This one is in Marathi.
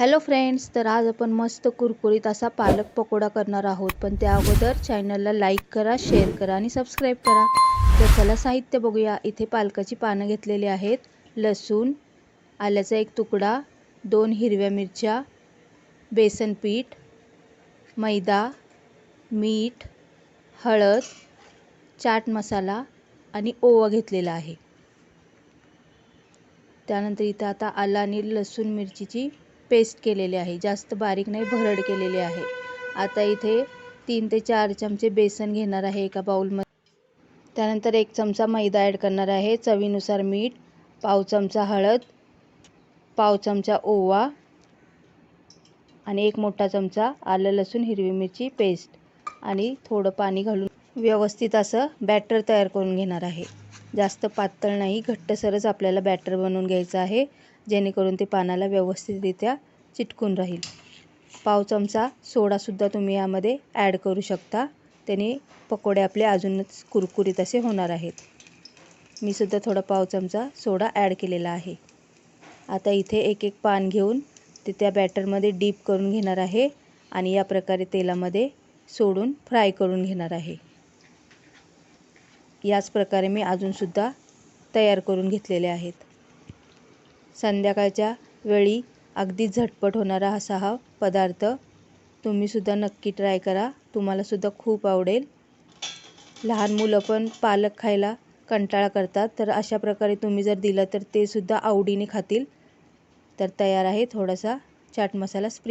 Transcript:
हॅलो फ्रेंड्स तर आज आपण मस्त कुरकुरीत असा पालक पकोडा करणार आहोत. पण त्या अगोदर चॅनलला लाईक करा शेअर करा आणि सबस्क्राईब करा. तर चला साहित्य बघूया. इथे पालकाची पानं घेतलेली आहेत. लसूण आल्याचा एक तुकडा दोन हिरव्या मिरच्या बेसन पीठ मैदा मीठ हळद चाट मसाला आणि ओवा घेतलेला आहे. त्यानंतर इथं आता आला आणि लसूण मिरचीची पेस्ट केलेली आहे. जास्त बारीक नाही भरड केलेली आहे. आता इथे तीन ते चार चमचे बेसन घेणार आहे एका बाउलमध्ये त्यानंतर एक चमचा मैदा ॲड करणार आहे. चवीनुसार मीठ पाव चमचा हळद पाव चमचा ओवा आणि एक मोठा चमचा आलं लसूण हिरवी मिरची पेस्ट आणि थोडं पाणी घालून व्यवस्थित असं बॅटर तयार करून घेणार आहे. जास्त पातळ नाही घट्टसरच आपल्याला बॅटर बनवून घ्यायचं आहे. जेणेकरून ते पानाला व्यवस्थितरित्या चिटकून राहील. पाव चमचा सोडासुद्धा तुम्ही यामध्ये ॲड करू शकता. त्याने पकोडे आपले अजूनच कुरकुरीत असे होणार आहेत. मी सुद्धा थोडा पाव चमचा सोडा ॲड केलेला आहे. आता इथे एक एक पान घेऊन ते त्या बॅटरमध्ये डीप करून घेणार आहे आणि या प्रकारे तेलामध्ये सोडून फ्राय करून घेणार आहे. याच प्रकारे मी अजूनसुद्धा तयार करून घेतलेले आहेत. संध्याकाळच्या वेळी अगदी झटपट होणारा असा हा पदार्थ तुम्हीसुद्धा नक्की ट्राय करा. तुम्हालासुद्धा खूप आवडेल. लहान मुलं पण पालक खायला कंटाळा करतात. तर अशा प्रकारे तुम्ही जर दिलं तर ते सुद्धा आवडीने खातील. तर तयार आहे थोडासा चाट मसाला स्प्रिंग